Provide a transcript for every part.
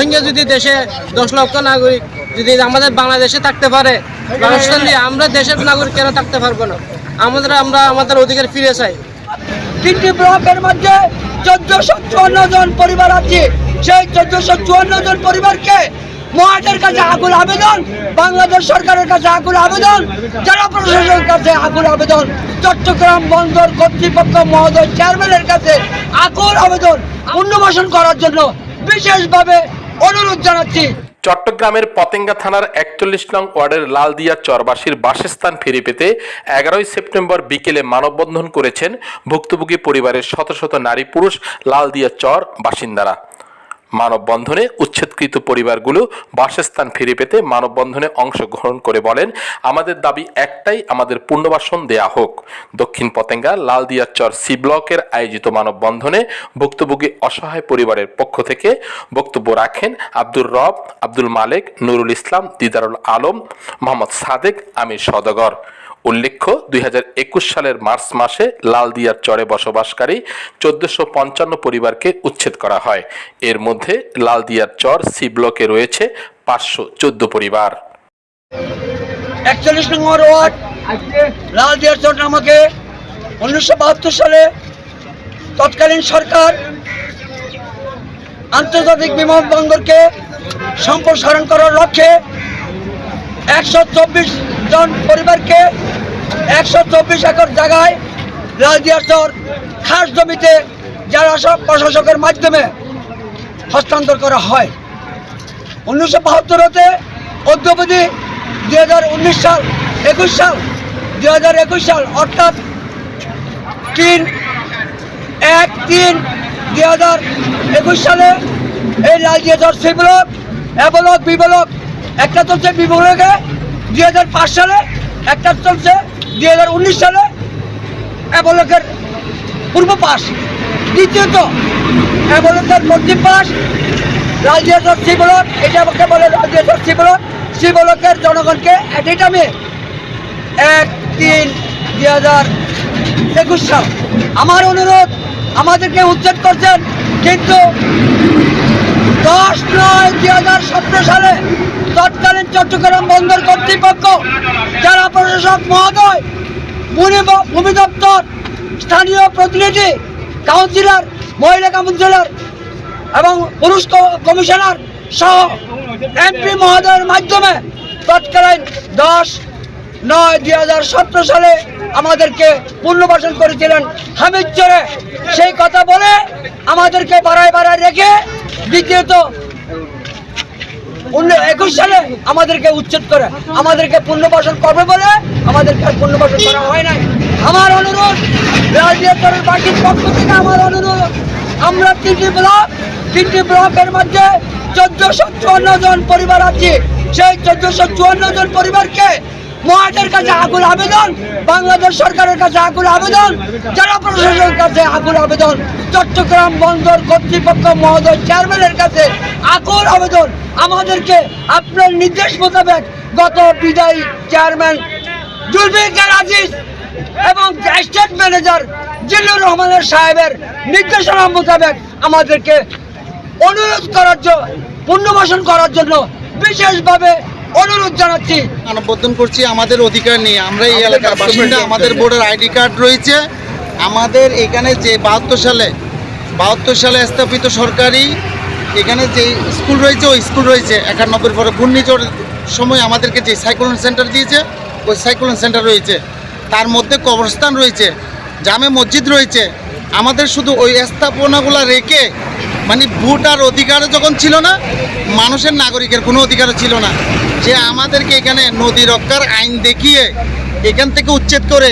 রোহিঙ্গা যদি দেশে দশ লক্ষ নাগরিক যদি আমাদের বাংলাদেশে থাকতে পারে দিয়ে আমরা দেশের নাগরিক কেন থাকতে পারব না? আমাদের, আমরা আমাদের অধিকার ফিরে চাই। তিনটি ব্লকের মধ্যে চোদ্দশো চুয়ান্ন জন পরিবার আছে। সেই চোদ্দশো চুয়ান্ন জন পরিবারকে মহাজের কাছে আকুল আবেদন, বাংলাদেশ সরকারের কাছে আকুল আবেদন, জেলা প্রশাসনের কাছে আকুল আবেদন, চট্টগ্রাম বন্দর কর্তৃপক্ষ মহোদয় চেয়ারম্যানের কাছে আকুল আবেদন, পুনর্বাসন করার জন্য বিশেষভাবে অনুরোধ জানাচ্ছি। চট্টগ্রামের পতেঙ্গা থানার একচল্লিশ নং ওয়ার্ডের লালদিয়া চরবাসীর বাসস্থান ফিরে পেতে এগারোই সেপ্টেম্বর বিকেলে মানববন্ধন করেছেন ভুক্তভোগী পরিবারের শত শত নারী পুরুষ লালদিয়া চর বাসিন্দারা। মানববন্ধনে উচ্ছেদকৃত পরিবারগুলো বাসস্থান ফিরে পেতে মানববন্ধনে অংশগ্রহণ করে বলেন, আমাদের দাবি একটাই, আমাদের পুনর্বাসন দেয়া হোক। দক্ষিণ পতেঙ্গা লালদিয়াচর সি ব্লকের আয়োজিত মানববন্ধনে ভুক্তভোগী অসহায় পরিবারের পক্ষ থেকে বক্তব্য রাখেন আব্দুর রব, আব্দুল মালেক, নুরুল ইসলাম, দিদারুল আলম, মোহাম্মদ সাদেক, আমির সদগর উল্লেখ্য, দুই হাজার একুশ সালের মার্চ মাসে লালদিয়ার চরে বসবাসকারী চোদ্দশো পঞ্চান্ন পরিবারকে উচ্ছেদ করা হয়। এর মধ্যে লালদিয়ার চর সি ব্লকে রয়েছে পাঁচশো চোদ্দ পরিবার। একচল্লিশ নম্বর ওয়ার্ড, লাল দিয়ার চর নামকে উনিশশো বাহাত্তর সালে তৎকালীন সরকার আন্তর্জাতিক বিমানবন্দরকে সম্প্রসারণ করার লক্ষ্যে একশো চব্বিশ জন পরিবারকে একশো চব্বিশ একর জায়গায় লালদিয়ার চর, খাস জমিতে যারা সব প্রশাসকের মাধ্যমে হস্তান্তর করা হয়। উনিশশো বাহাত্তরতে অদ্যবধি দুই হাজার উনিশ সাল, একুশ সাল, দুই হাজার একুশ সাল, অর্থাৎ তিন, এক, তিন, দুই হাজার একুশ সালে এই Laljiachar C block A block B block একটা চলছে বি ব্লকে দুই হাজার পাঁচ সালে একটা চলছে, দুই হাজার উনিশ সালে এ পূর্ব পাশ, দ্বিতীয়ত এ ব্লকের পশ্চিম পাশ রাজ্যেশ্বর সি ব্লক এটা আমাকে বলে রাজ্যেশ্বর সি ব্লক সি জনগণকে একই টাইমে এক তিন দুই হাজার একুশ সাল। আমার অনুরোধ, আমাদেরকে উচ্ছেদ করছেন, কিন্তু দশ নয় দুই হাজার সতেরো সালে তৎকালীন চট্টগ্রাম বন্দর কর্তৃপক্ষ, জেলা প্রশাসক মহোদয়, ভূমি দপ্তর, স্থানীয় প্রতিনিধি, কাউন্সিলর, মহিলা কাউন্সিলর এবং পুরুষ কমিশনার সহ এমপি মহোদয়ের মাধ্যমে তৎকালীন দশ নয় দুই হাজার সতেরো সালে আমাদেরকে পুনর্বাসন করেছিলেন হামিদচরে। সেই কথা বলে আমাদেরকে বাড়ায় বাড়ায় রেখে দ্বিতীয়ত উনিশ একুশ সালে আমাদেরকে উচ্ছেদ করে, আমাদেরকে পুনর্বাসন করবে বলে আমাদেরকে আর পুনর্বাসন করা হয় নাই। আমার অনুরোধ রাজনীতির পার্টির পক্ষ থেকে আমার অনুরোধ, আমরা তিনটি ব্লক, তিনটি ব্লকের মধ্যে চোদ্দশো চুয়ান্ন জন পরিবার আছে। সেই চোদ্দশো চুয়ান্ন জন পরিবারকে কাছে আকুল আবেদন, বাংলাদেশ সরকারের কাছে আকুল আবেদন, জেলা প্রশাসনের কাছে আকুল আবেদন, চট্টগ্রাম বন্দর কর্তৃপক্ষ মহোদয় চেয়ারম্যানের কাছে আকুল আবেদন। আমাদেরকে আপনার নির্দেশ মোতাবেক গত বিদায়ী চেয়ারম্যান জুলফিকার আজিজ এবং স্টেট ম্যানেজার জিল্লুর রহমানের সাহেবের নির্দেশনা মোতাবেক আমাদেরকে অনুরোধ করার জন্য পুনর্বাসন করার জন্য বিশেষভাবে অনুরোধ জানাচ্ছি। মানববন্ধন করছি আমাদের অধিকার নিয়ে আমরা এই এলাকার বাসিন্দা আমাদের বোর্ডের আইডি কার্ড রয়েছে। আমাদের এখানে যে বাহাত্তর সালে বাহাত্তর সালে স্থাপিত সরকারি এখানে যে স্কুল রয়েছে ওই স্কুল রয়েছে একানব্বই পরে ঘূর্ণিঝড় সময় আমাদেরকে যে সাইক্লোন সেন্টার দিয়েছে ওই সাইক্লোন সেন্টার রয়েছে। তার মধ্যে কবরস্থান রয়েছে জামে মসজিদ রয়েছে। আমাদের শুধু ওই স্থাপনাগুলো রেখে মানে ভোট আর অধিকার যখন ছিল না, মানুষের নাগরিকের কোনো অধিকারও ছিল না। যে আমাদেরকে এখানে নদী রক্ষার আইন দেখিয়ে এখান থেকে উচ্ছেদ করে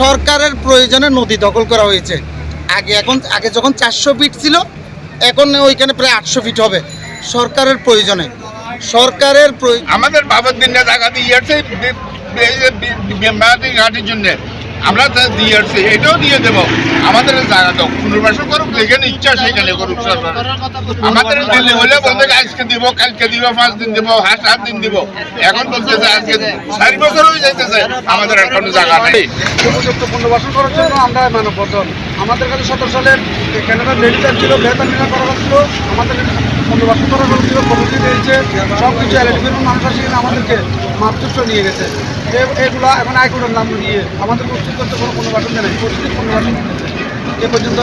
সরকারের প্রয়োজনে নদী দখল করা হয়েছে। আগে এখন, আগে যখন চারশো ফিট ছিল, এখন ওইখানে প্রায় আটশো ফিট হবে সরকারের প্রয়োজনে। সরকারের আমাদের বাবার দিনে মেয়াদি জন্য। আমরা তা দিয়ে আসছি, এটাও দিয়ে দেবো। আমাদের জায়গা দাও পুনর্বাসন করুক, যেখানে ইচ্ছা সেখানে করুক সরকার। আমাদের দিল্লি হলে বলতে আজকে দিব, কালকে দিব, পাঁচ দিন দিব হাত সাত দিন দিব। এখন বলতেছে আজকে চারি বছর হয়ে যাইতেছে, আমাদের কোনো জায়গা নেই। পুনর্বাসন করার জন্য আমরা আমাদের কাছে সতেরো সালের কেনাডার ছিল, বেতন করা আমাদের পুনর্বাসন করা কমিটি সব কিছু মানুষ আমাদেরকে মাপচুষ্ট নিয়ে গেছে। এগুলো এখন আইকোডের নাম নিয়ে আমাদের প্রস্তুত করতে কোনো পুনর্বাসন দেয় নাই প্রস্তুত পুনর্বাসন এ পর্যন্ত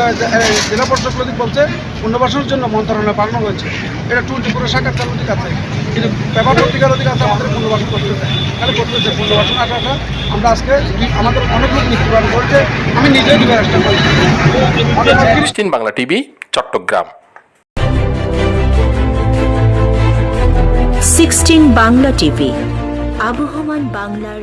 জেলা পরিষদ প্রদীপ বলছে পুনর্বাসনের জন্য মন্ত্রণালয় পাঠানো হয়েছে। এটা টুয়েন্টি ফোর শাখার অধিক আছে। কিন্তু পেপার পত্রিকার অধিক আছে আমাদের পুনর্বাসন করতে তাহলে করতেছে পুনর্বাসন আসাটা আমরা আজকে আমাদের অনেক লোক মৃত্যুবরণ করেছে আমি নিজেই দুবার আসতে পারি অনেক লোক Bangla TV Chattogram. Sixteen Bangla TV আবহমান বাংলার